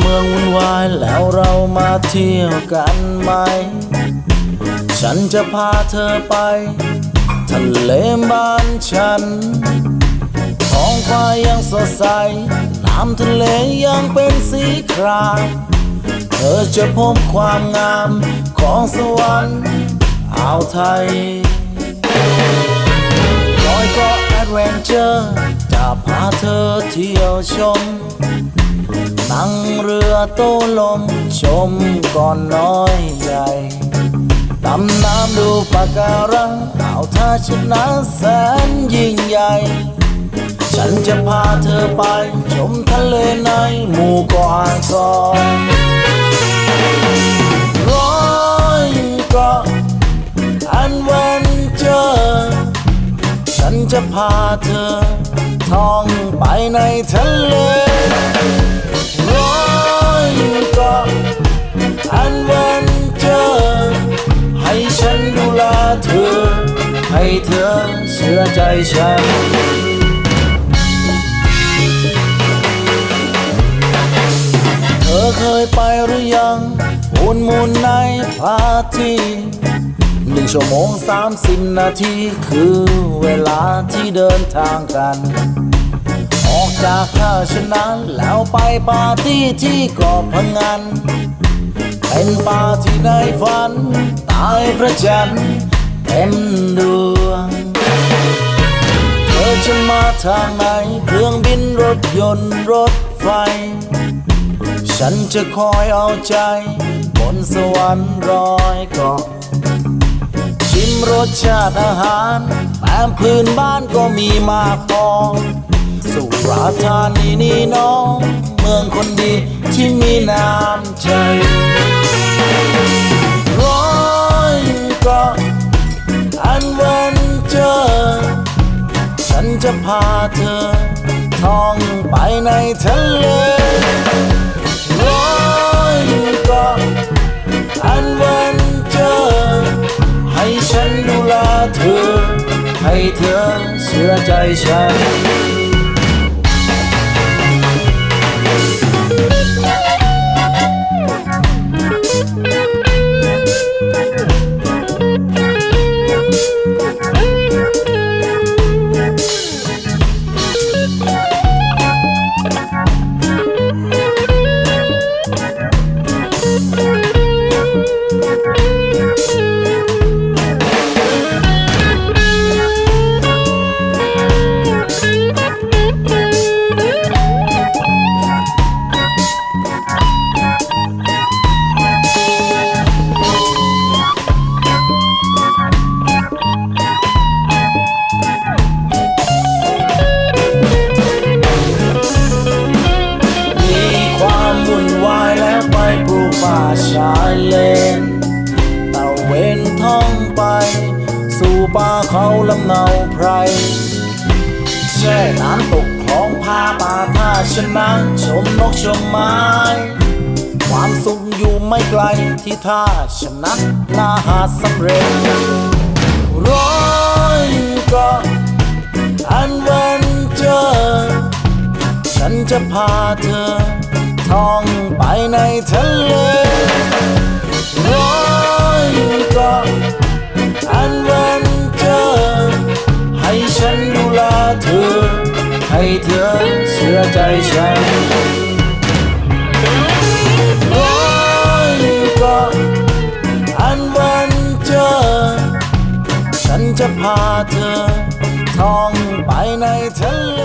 เมืองวุ่นวายแล้วเรามาเที่ยวกันไหม ฉันจะพาเธอไป ทะเลบ้านฉัน ท้องฟ้ายังสดใส น้ำทะเลยังเป็นสีครามเธอจะพบความงามของสวรรค์อ่าวไทยรอยก็แอดเวนเจอร์จะพาเธอเที่ยวชม นั่งเรือโต้ลม ชมก่อนน้อยใหญ่ดำน้ำดูปะการังอ่าวท่าชนะแสนยิ่งใหญ่ ฉันจะพาเธอไป ชมทะเลในหมู่เกาะอ่างทองร้อยเกาะอันเวนเจอร์ฉันจะพาเธอท่องไปในทะเล เธอเชื่อใจฉัน เธอเคยไปหรือยังฟูนมูลในพาร์ตี้หนึ่งชั่วโมงสามสิบนาที คือเวลาที่เดินทางกัน ออกจากท่าชนะแล้วไปปาร์ตี้ที่เกาะพังงานเป็นปาร์ตี้ในฝัน ตายพระจันทร์ ทางไหน เครื่องบินรถยนต์รถไฟ ฉันจะคอยเอาใจ บนสวรรค์รอยเกาะชิมรสชาติอาหารแต้มพื้นบ้านก็มีมากพอสุราธานีนี่น้อง เมืองคนดีที่มีน้ำใจ จะพาเธอท่องไปในทะเลร้อยเกาะอันวันเจอ ให้ฉันดูแลเธอ ให้เธอเชื่อใจฉัน ป่าเขาลำเนาไพรแช่น้ำตกคลองพาป่าท่าชนะชมนกชมไม้ ความสุขอยู่ไม่ไกลที่ท่าชนะนาหาดสำเร็จร้อยเกาะอันเวนเจอ ฉันจะพาเธอท่องไปในทะเล ให้เธอเชื่อใจฉันร้อยเกาะอันวันเจอ ฉันจะพาเธอท่องไปในทะเล